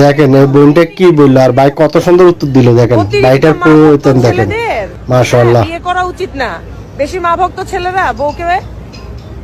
দেখেন ওই বোনটা কি বলল? আর ভাই কত সুন্দর উত্তর দিল দেখেন। ভাইটার পরিবর্তন দেখেন। মাশাআল্লাহ। হ্যাঁ, বিয়ে করা উচিত না। বেশি মা ভক্ত ছেলেরা বউকে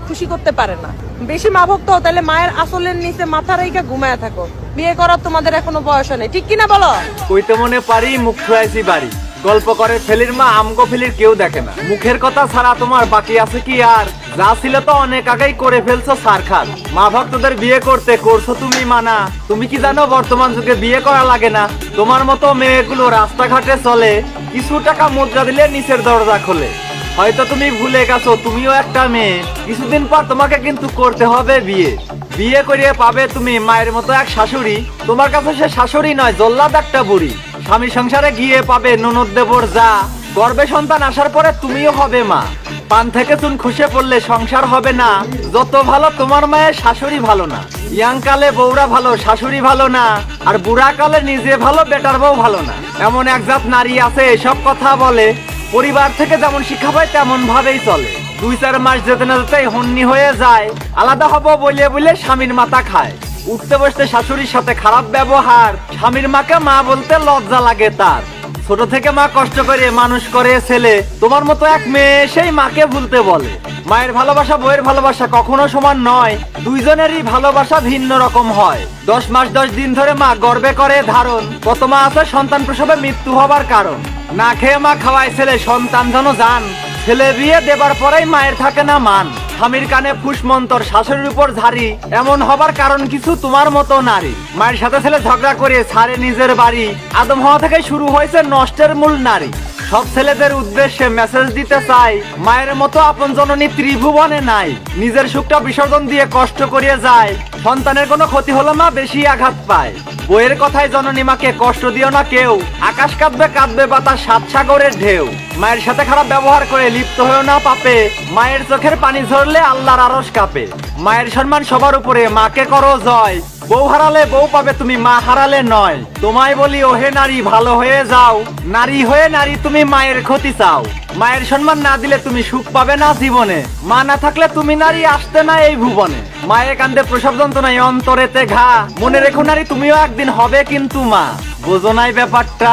খুশি করতে পারে না। বেশি মা ভক্ত তাহলে মায়ের আসলের নিচে মাথা রেখে ঘুমায় থাকো। বিয়ে করার তোমাদের এখনও বয়স নেই। ঠিক কিনা বলো? কইতে মনে পারি মুখ খুয়াইছি বাড়ি। গল্প করে ফেলির মা, আমগো ফেলির কেউ দেখে না। মুখের কথা ছাড়া তোমার বাকি আছে কি আর? যা ছিল তো অনেক আগেই করে ফেলছো সারখার মা ভক্তদের বিয়ে করতে করছ তুমি মানা। তুমি কি জানো বর্তমান যুগে বিয়ে করা লাগে না? তোমার মতো মেয়েগুলো রাস্তাঘাটে চলে, কিছু টাকা মুদ্রা দিলে নিচের দরজা খোলে। হয়তো তুমি ভুলে গেছো, তুমিও একটা মেয়ে। কিছুদিন পর তোমাকে কিন্তু করতে হবে বিয়ে। বিয়ে করিয়ে পাবে তুমি মায়ের মতো এক শাশুড়ি। তোমার কাছে সে শাশুড়ি নয়, জল্লাদ একটা বুড়ি। স্বামী সংসারে গিয়ে পাবে ননদ দেবর যা। গর্বে সন্তান আসার পরে তুমিও হবে মা। পান থেকে চুন খুশে পড়লে সংসার হবে না। যত ভালো তোমার মায়ের শাশুড়ি ভালো না। ইয়াং কালে বউরা ভালো, শাশুড়ি ভালো না। আর বুড়া কালে নিজে ভালো, বেটার বউ ভালো না। এমন এক জাত নারী আছে, এসব কথা বলে। পরিবার থেকে যেমন শিক্ষা পায়, তেমন ভাবেই চলে। দুই চার মাস যেতে না যেতে হন্নি হয়ে যায়। আলাদা হব বলে বলে স্বামীর মাথা খায়। উঠতে বসতে শাশুড়ির সাথে খারাপ ব্যবহার। স্বামীর মাকে মা বলতে লজ্জা লাগে তার। ছোট থেকে মা কষ্ট করে মানুষ করে ছেলে। তোমার মতো এক মেয়ে সেই মাকে ভুলতে বলে। মায়ের ভালোবাসা বইয়ের ভালোবাসা কখনো সমান নয়। দুইজনেরই ভালোবাসা ভিন্ন রকম হয়। দশ মাস, দশ দিন ধরে মা গর্বে করে ধারণ। কত মা আছে সন্তান প্রসবে মৃত্যু হবার কারণ। না খেয়ে মা খাওয়ায় ছেলে, সন্তান যেন যান। ছেলে বিয়ে দেবার পরেই মায়ের থাকে না মান। স্বামীর কানে ফুসমন্তর, শাশুড়ির উপর ঝাড়ি। এমন হবার কারণ কিছু তোমার মতো নারী। মায়ের সাথে ছেলে ঝগড়া করে ছাড়ে নিজের বাড়ি। আদম হওয়া থেকে শুরু হয়েছে নষ্টের মূল নারী। সব ছেলেদের উদ্দেশ্যে মেসেজ দিতে চাই। মায়ের মতো আপন জননী ত্রিভুবনে নাই। নিজের সুখটা বিসর্জন দিয়ে কষ্ট করিয়ে যায়। সন্তানের কোনো ক্ষতি হলো মা বেশি আঘাত পায়। বইয়ের কথায় জননী মাকে কষ্ট দিও না কেউ। আকাশ কাঁদবে কাঁদবে বাতাস সাত সাগরের ঢেউ। মায়ের সাথে খারাপ ব্যবহার করে লিপ্ত হয়েও না পাপে। মায়ের চোখের পানি ঝরলে আল্লাহর আরস কাঁপে। মায়ের সম্মান সবার উপরে, মাকে করো জয়। বউ হারালে বউ পাবে তুমি মা হারালে নয়। তোমায় বলি ওহে নারী ভালো হয়ে যাও। নারী হয়ে নারী তুমি মায়ের ক্ষতি চাও। মায়ের সম্মান না দিলে তুমি সুখ পাবে না জীবনে। মা না থাকলে তুমি নারী আসতে না এই ভুবনে। মায়ের কান্দে প্রসব যন্ত্রণায় অন্তরেতে ঘা। মনে রেখো নারী তুমিও একদিন হবে কিন্তু মা। বোঝো নাই ব্যাপারটা।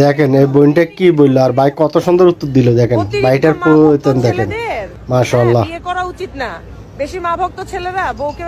দেখেন এই বোনটা কি বলল? আর ভাই কত সুন্দর উত্তর দিল দেখেন। ভাইটার মা দেখেন। মাশাআল্লাহ। হ্যাঁ, বিয়ে করা উচিত না। বেশি মা ভক্ত ছেলেরা বউকে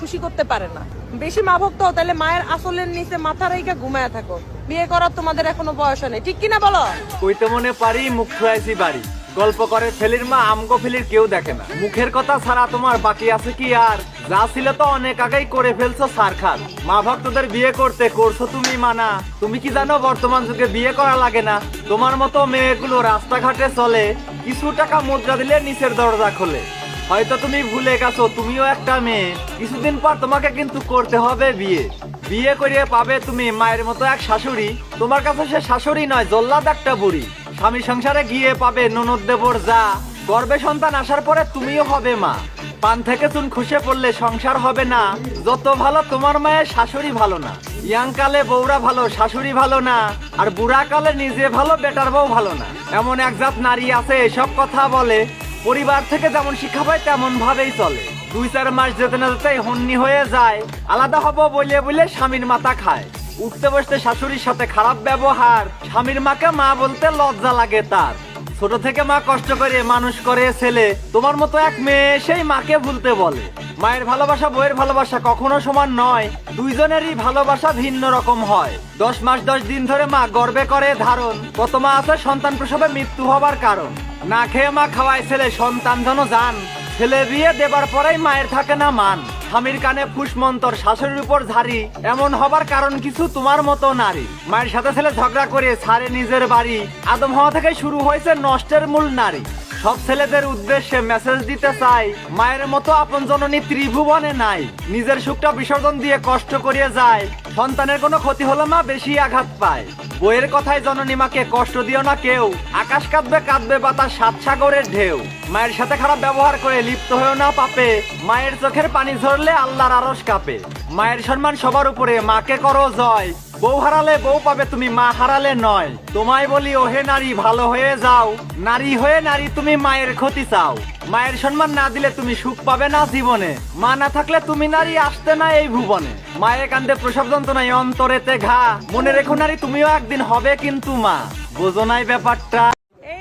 খুশি করতে পারে না। বেশি মা ভক্ত তাহলে মায়ের আসলের নিচে মাথা রেখে ঘুমায় থাকো। বিয়ে করার তোমাদের এখনও বয়স নেই। ঠিক কিনা বলো? কইতে মনে পারি মুখ ফুরাইছি বাড়ি। গল্প করে ফেলির মা, আমগো ফেলির কেউ দেখে না। মুখের কথা ছাড়া তোমার বাকি আছে কি আর? যা ছিল তো অনেক আগেই করে ফেলছো সারখার মা ভক্তদের বিয়ে করতে করছ তুমি মানা। তুমি কি জানো বর্তমান যুগে বিয়ে করা লাগে না? তোমার মতো মেয়েগুলো রাস্তাঘাটে চলে, কিছু টাকা মুদ্রা দিলে নিচের দরজা খোলে। হয়তো তুমি ভুলে গেছো, তুমিও একটা মেয়ে। কিছুদিন পর তোমাকে কিন্তু করতে হবে বিয়ে। বিয়ে করিয়ে পাবে তুমি মায়ের মতো এক শাশুড়ি। তোমার কাছে সে শাশুড়ি নয়, জল্লাদ একটা বুড়ি। স্বামী সংসারে গিয়ে পাবে ননদ দেবর যা। গর্বে সন্তান আসার পরে তুমিও হবে মা। পান থেকে চুন খুশে পড়লে সংসার হবে না। যত ভালো তোমার মায়ের শাশুড়ি ভালো না। ইয়াং কালে বউরা ভালো, শাশুড়ি ভালো না। আর বুড়া কালে নিজে ভালো, বেটার বউ ভালো না। এমন এক জাত নারী আছে, এসব কথা বলে। পরিবার থেকে যেমন শিক্ষা পায় তেমন ভাবেই চলে। দুই চার মাস যেতে না যেতে হন্নি হয়ে যায়। আলাদা হব বলে বলে স্বামীর মাথা খায়। উঠতে বসতে শাশুড়ির সাথে খারাপ ব্যবহার। স্বামীর মাকে মা বলতে লজ্জা লাগে তার। ছোট থেকে মা কষ্ট করে মানুষ করে ছেলে। তোমার মতো এক মেয়ে সেই মাকে ভুলতে বলে। মায়ের ভালোবাসা বইয়ের ভালোবাসা কখনো সমান নয়। দুইজনেরই ভালোবাসা ভিন্ন রকম হয়। দশ মাস দশ দিন ধরে মা গর্বে করে ধারণ। কত মা আছে সন্তান প্রসবে মৃত্যু হবার কারণ। না খেয়ে মা খাওয়ায় ছেলে, সন্তান যেন যান। ছেলে বিয়ে দেবার পরেই মায়ের থাকে না মান। স্বামীর কানে ফুসমন্তর শাশুড়ির উপর ঝাড়ি। এমন হবার কারণ কিছু তোমার মতো নারী। মায়ের সাথে ছেলে ঝগড়া করে ছাড়ে নিজের বাড়ি। আদম হওয়া থেকে শুরু হয়েছে নষ্টের মূল নারী। সব ছেলেদের উদ্দেশ্যে মেসেজ দিতে চাই। মায়ের মতো আপন জননী ত্রিভুবনে নাই। নিজের সুখটা বিসর্জন দিয়ে কষ্ট করিয়ে যায়। সন্তানের কোনো ক্ষতি হলো না বেশি আঘাত পায়। বইয়ের কথায় জননী মাকে কষ্ট দিও না কেউ। আকাশ কাঁদবে কাঁদবে বাতাস, সাত সাগরের ঢেউ। মায়ের সাথে খারাপ ব্যবহার করে লিপ্ত হয়েও না পাপে। মায়ের চোখের পানি ঝরলে আল্লাহর আরস কাঁপে। মায়ের সম্মান সবার উপরে মাকে করো জয়। বউ হারালে বউ পাবে তুমি মা হারালে নয়। তোমায় বলি ওহে নারী ভালো হয়ে যাও। নারী হয়ে নারী তুমি মায়ের ক্ষতি চাও। মায়ের সম্মান না দিলে তুমি সুখ পাবে না জীবনে। মা না থাকলে তুমি নারী আসতে না এই ভুবনে। মায়ের কান্দে প্রসব যন্ত্রণায় অন্তরেতে ঘা। মনে রেখো নারী তুমিও একদিন হবে কিন্তু মা। বোঝো নাই ব্যাপারটা।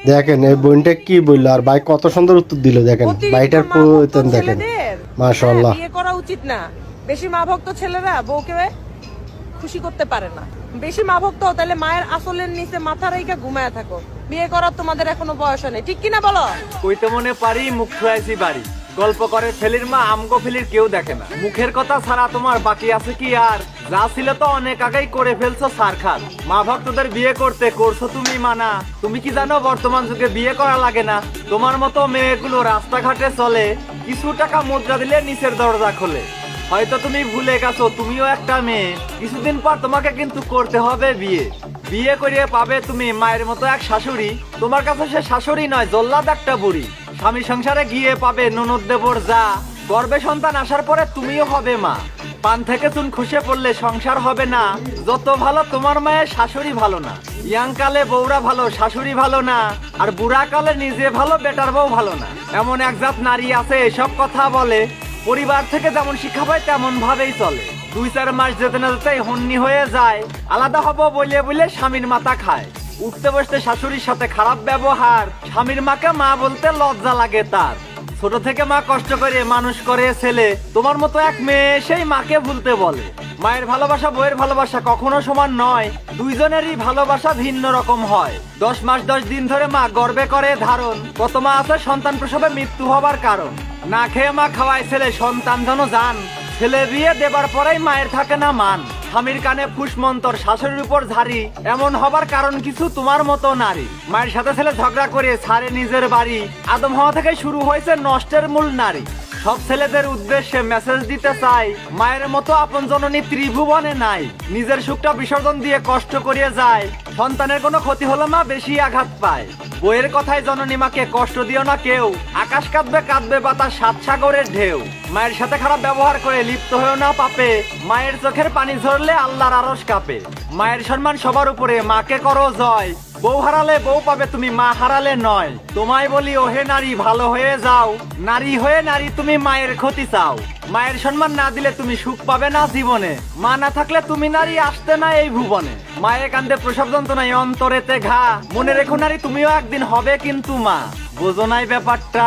দেখেন এই বোনটা কি বলল? আর ভাই কত সুন্দর উত্তর দিল দেখেন। ভাইটার মা দেখেন। মাশাআল্লাহ। হ্যাঁ, বিয়ে করা উচিত না। বেশি মা ভক্ত ছেলেরা বউকে খুশি করতে পারে না। বেশি মা ভক্ত তাহলে মায়ের আসলের নিচে মাথা রেখে ঘুমায় থাকো। বিয়ে করার তোমাদের এখনও বয়স নেই ঠিক কিনা বলো? কইতে মনে পারি মুখ খুয়াইছি বাড়ি। গল্প করে ফেলির মা, আমগো ফেলির কেউ দেখে না। মুখের কথা ছাড়া তোমার বাকি আছে কি আর? যা ছিল তো অনেক আগেই করে ফেলছো সারখার মা ভক্তদের বিয়ে করতে করছ তুমি মানা। তুমি কি জানো বর্তমান যুগে বিয়ে করা লাগে না? তোমার মতো মেয়েগুলো রাস্তাঘাটে চলে, কিছু টাকা মুদ্রা দিলে নিচের দরজা খোলে। হয়তো তুমি ভুলে গেছো, তুমিও একটা মেয়ে। কিছুদিন পর তোমাকে কিন্তু করতে হবে বিয়ে। বিয়ে করিয়ে পাবে তুমি মায়ের মতো এক শাশুড়ি। তোমার কাছে সে শাশুড়ি নয়, জল্লাদ একটা বুড়ি। স্বামী সংসারে গিয়ে পাবে ননদ দেবর যা। গর্বে সন্তান আসার পরে তুমিও হবে মা। পান থেকে চুন খুশে পড়লে সংসার হবে না। যত ভালো তোমার মায়ের শাশুড়ি ভালো না। ইয়াং কালে বউরা ভালো, শাশুড়ি ভালো না। আর বুড়া কালে নিজে ভালো, বেটার বউ ভালো না। এমন এক জাত নারী আছে, এসব কথা বলে। পরিবার থেকে যেমন শিক্ষা পায় তেমন ভাবেই চলে। দুই চার মাস যেতে না যেতেই হন্নি হয়ে যায়। আলাদা হব বলে বলে স্বামীর মাথা খায়। উঠতে বসতে শাশুড়ির সাথে খারাপ ব্যবহার, স্বামীর মাকে মা বলতে লজ্জা লাগে তার। ছোট থেকে মা কষ্ট করে মানুষ করে ছেলে, তোমার মতো এক মেয়ে সেই মাকে ভুলতে বলে। মায়ের ভালোবাসা বইয়ের ভালোবাসা কখনো সমান নয়, দুইজনেরই ভালোবাসা ভিন্ন রকম হয়। দশ মাস দশ দিন ধরে মা গর্বে করে ধারণ, কত মা আছে সন্তান প্রসবে মৃত্যু হবার কারণ। না খেয়ে মা খাওয়ায় ছেলে, সন্তান যেন যান। ছেলে বিয়ে দেবার পরেই মায়ের থাকে না মান। স্বামীর কানে ফুসমন্তর শাশুড়ির উপর ঝাড়ি। এমন হবার কারণ কিছু তোমার মতো নারী। মায়ের সাথে ছেলে ঝগড়া করে ছাড়ে নিজের বাড়ি। আদম হওয়া থেকে শুরু হয়েছে নষ্টের মূল নারী। সব ছেলেদের উদ্দেশ্যে মেসেজ দিতে চাই। মায়ের মতো আপন জননী ত্রিভুবনে নাই। নিজের সুখটা বিসর্জন দিয়ে কষ্ট করিয়ে যায়। সন্তানের কোনো ক্ষতি হলে মা বেশি আঘাত পায়। বইয়ের কথায় জননী মাকে কষ্ট দিও না কেউ। আকাশ কাঁদবে কাঁদবে বাতাস সাত সাগরের ঢেউ। মায়ের সাথে খারাপ ব্যবহার করে লিপ্ত হয়েও না পাপে। মায়ের চোখের পানি ঝরলে আল্লাহর আরস কাঁপে। মায়ের সম্মান সবার উপরে মাকে করো জয়। বউ হারালে বউ পাবে, তুমি মা হারালে নয়। তোমায় বলি, ওহে নারী, ভালো হয়ে যাও। নারী হয়ে নারী, তুমি মায়ের ক্ষতি চাও। মায়ের সম্মান না দিলে তুমি সুখ পাবে না জীবনে। মা না থাকলে তুমি নারী আসতে না এই ভুবনে। মায়ের কান্দে প্রসব যন্ত্রণায় অন্তরেতে ঘা। মনে রেখো নারী, তুমিও একদিন হবে কিন্তু মা। বোঝো নাই ব্যাপারটা।